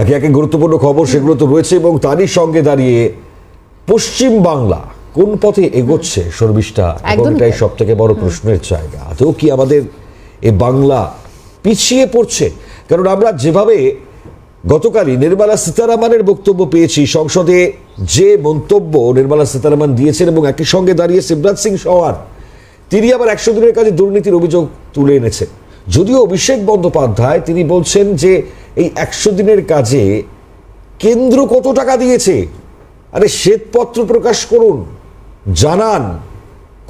একে একে গুরুত্বপূর্ণ খবর সেগুলো তো রয়েছে এবং তারই সঙ্গে দাঁড়িয়ে পশ্চিম বাংলা কোন পথে এগোচ্ছে শর্মিষ্ঠা? এবং এটাই সব থেকে বড় প্রশ্নের জায়গা। আদৌ কি আমাদের এ বাংলা পিছিয়ে পড়ছে? কারণ আমরা যেভাবে গতকালই নির্মলা সীতারামনের বক্তব্য পেয়েছি সংসদে যে মন্তব্য নির্মলা সীতারামন দিয়েছেন এবং একই সঙ্গে দাঁড়িয়ে শিবরাজ সিং চৌহান তিনি আবার একশো দিনের কাজে দুর্নীতির অভিযোগ তুলে এনেছেন। যদিও অভিষেক বন্দ্যোপাধ্যায়, তিনি বলছেন যে এই একশো দিনের কাজে কেন্দ্র কত টাকা দিয়েছে? আরে শ্বেতপত্র প্রকাশ করুন, জানান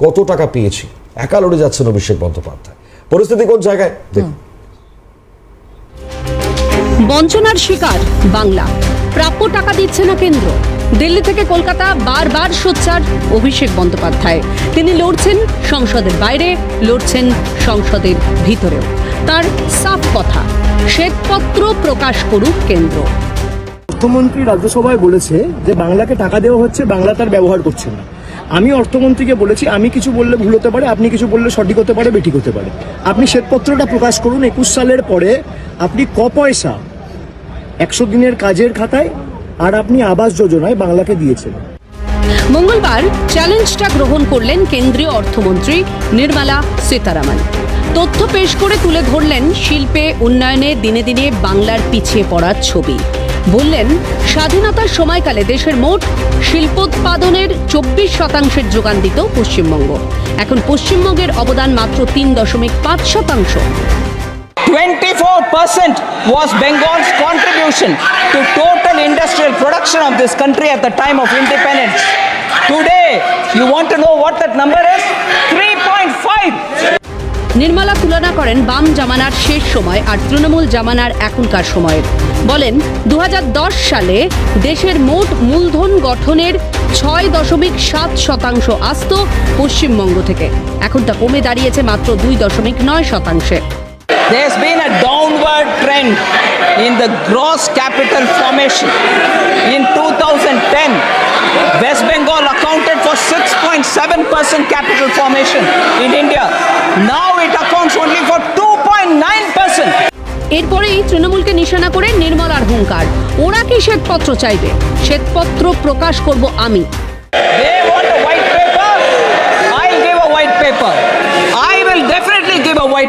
কত টাকা পেয়েছি। একা লড়ে যাচ্ছেন অভিষেক বন্দ্যোপাধ্যায়। পরিস্থিতি কোন জায়গায়? বঞ্চনার শিকার বাংলা। প্রাপ্য টাকা দিচ্ছে না কেন্দ্র। দিল্লি থেকে কলকাতা, বারবার সোচ্চার অভিষেক বন্দ্যোপাধ্যায়। তিনি লড়ছেন সংসদের বাইরে, লড়ছেন সংসদের ভিতরেও। তার সাফ কথা, শ্বেতপত্র প্রকাশ করুক কেন্দ্র। অর্থমন্ত্রী রাজ্যসভায় বলেছে যে বাংলাকে টাকা দেওয়া হচ্ছে, বাংলা তার ব্যবহার করছে না। আমি অর্থমন্ত্রীকে বলেছি, আমি কিছু বললে ভুল হতে পারে, আপনি কিছু বললে সঠিক হতে পারে, বেঠিক হতে পারে। আপনি শ্বেতপত্রটা প্রকাশ করুন, একুশ সালের পরে আপনি ক পয়সা, একশো দিনের কাজের খাতায় আর আপনি আবাস যোজনায় বাংলাকে দিয়েছেন। মঙ্গলবার চ্যালেঞ্জটা গ্রহণ করলেন কেন্দ্রীয় অর্থমন্ত্রী নির্মলা সীতারামন। তথ্য পেশ করে তুলে ধরলেন শিল্পে উন্নয়নে দিনে দিনে বাংলার পিছিয়ে পড়ার ছবি। বললেন, স্বাধীনতার সময়কালে দেশের মোট শিল্পোৎপাদনের চব্বিশ শতাংশের যোগান দিত পশ্চিমবঙ্গ। এখন পশ্চিমবঙ্গের অবদান মাত্র তিন দশমিক পাঁচ শতাংশ। 24% was Bengal's contribution to total industrial production of this country at the time of independence. Today, you want to know what that number is? 3.5. Nirmala তুলনা করেন বাম জামানার শেষ সময় আর তৃণমূল জামানার এখনকার সময়ের বলেন দু হাজার দশ সালে দেশের মোট মূলধন গঠনের ছয় দশমিক সাত শতাংশ আসত পশ্চিমবঙ্গ থেকে এখন তা কমে দাঁড়িয়েছে মাত্র দুই দশমিক নয় শতাংশে There's been a downward trend in the gross capital formation. In 2010, West Bengal accounted for 6.7% capital formation in India. Now it accounts only for 2.9%. এরপরেই তৃণমূলকে নিশানা করে নির্মলার হুঙ্কার ওরা কি শ্বেতপত্র চাইবে শ্বেতপত্র প্রকাশ করব আমি They want a white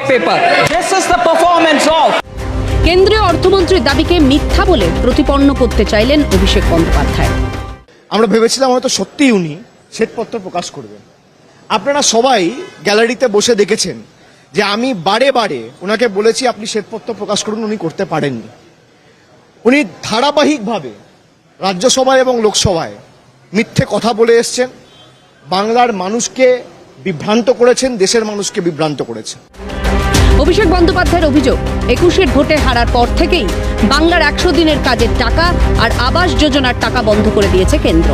paper. Is the performance of কেন্দ্রীয় অর্থমন্ত্রীর দাবিকে মিথ্যা বলে প্রতিপন্ন করতে চাইলেন অভিষেক বন্দ্যোপাধ্যায়। আমরা ভেবেছিলাম হয়তো সত্যিই উনি শ্বেতপত্র প্রকাশ করবেন। আপনারা সবাই গ্যালারিতে বসে দেখেছেন যে আমি বারে বারে ওনাকে বলেছি আপনি শ্বেতপত্র প্রকাশ করুন উনি করতে পারেননি। উনি ধারাবাহিকভাবে রাজ্যসভায় এবং লোকসভায় মিথ্যে কথা বলে এসছেন। বাংলার মানুষকে বিভ্রান্ত করেছেন দেশের মানুষকে বিভ্রান্ত করেছেন। অভিষেক বন্দ্যোপাধ্যায়ের অভিযোগ, একুশের ভোটে হারার পর থেকেই বাংলার একশো দিনের কাজের টাকা আর আবাস যোজনার টাকা বন্ধ করে দিয়েছে কেন্দ্র।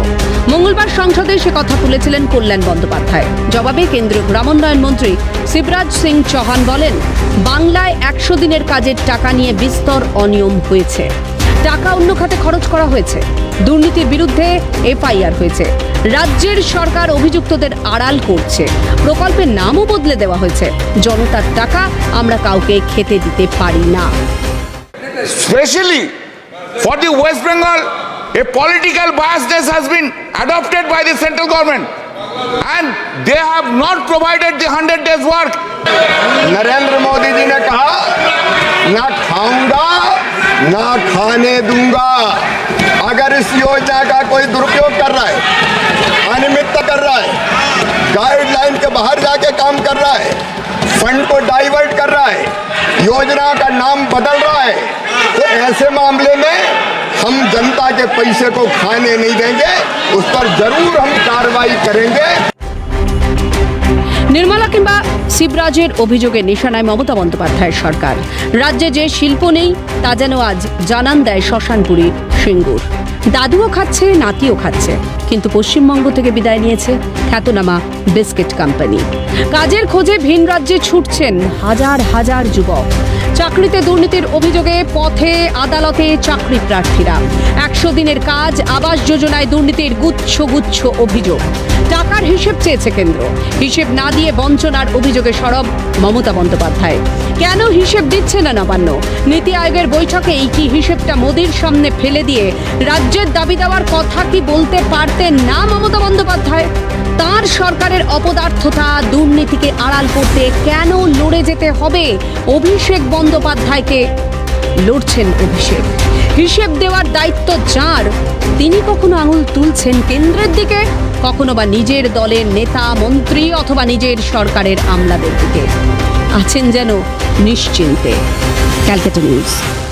মঙ্গলবার সংসদে সে কথা তুলেছিলেন কল্যাণ বন্দ্যোপাধ্যায়। জবাবে কেন্দ্রীয় গ্রামোন্নয়ন মন্ত্রী শিবরাজ সিং চৌহান বলেন, বাংলায় একশো দিনের কাজের টাকা নিয়ে বিস্তর অনিয়ম হয়েছে। টাকা অন্য খাতে খরচ করা হয়েছে দুর্নীতির বিরুদ্ধে এফআইআর হয়েছে রাজ্যের সরকার অভিযুক্তদের আড়াল করছে প্রকল্পের নামও বদলে দেওয়া হয়েছে জনতার টাকা আমরা কাউকে খেতে দিতে পারি না Especially for the West Bengal, a political biasness has been adopted by the central government. And they have not provided the 100 days work. Narendra Modi ji ने कहा खाने दूँगा। अगर इस योजना का कोई दुरुपयोग कर रहा है अनियमितता कर रहा है गाइडलाइन के बाहर जाके काम कर रहा है फंड को डाइवर्ट कर रहा है, योजना का नाम बदल रहा है तो ऐसे मामले में हम जनता के पैसे को खाने नहीं देंगे, उस पर ज़रूर हम कार्रवाई करेंगे। নির্মলা কিংবা শিবরাজের অভিযোগে নিশানায় মমতা বন্দ্যোপাধ্যায়ের সরকার। রাজ্যে যে শিল্প নেই, তা যেন আজ জানান দেয় শ্মশানপুরী সিঙ্গুর। দাদুও খাচ্ছে, নাতিও খাচ্ছে, কিন্তু পশ্চিমবঙ্গ থেকে বিদায় নিয়েছে খ্যাতনামা বিস্কিট কোম্পানি। কাজের খোঁজে ভিন রাজ্যে ছুটছেন হাজার হাজার যুবক। চাকরিতে দুর্নীতির অভিযোগে পথে আদালতে চাকরি প্রার্থীরা। একশো দিনের কাজ, আবাস যোজনায় দুর্নীতির গুচ্ছ গুচ্ছ অভিযোগ। টাকার হিসেব চেয়েছে কেন্দ্র। হিসেব না দিয়ে বঞ্চনার অভিযোগে সরব মমতা বন্দ্যোপাধ্যায়। কেন হিসেব দিচ্ছে না নবান্ন? নীতি আয়োগের বৈঠকে এই কি হিসেবটা মোদির সামনে ফেলে দিয়ে রাজ্যের দাবি দেওয়ার কথা কি বলতে পারতেন না মমতা বন্দ্যোপাধ্যায়? তার সরকারের অপদার্থতা, দুর্নীতিকে আড়াল করতে কেন লড়ে যেতে হবে? অভিষেক বন্দ্যোপাধ্যায়কে লড়ছেন অভিষেক। হিসেব দেওয়ার দায়িত্ব যার? তিনি কখনো আঙুল তুলছেন কেন্দ্রের দিকে? কখনো বা নিজের দলের নেতা, মন্ত্রী অথবা নিজের সরকারের আমলাদের দিকে। আছেন যেন নিশ্চিন্তে। Calcutta news.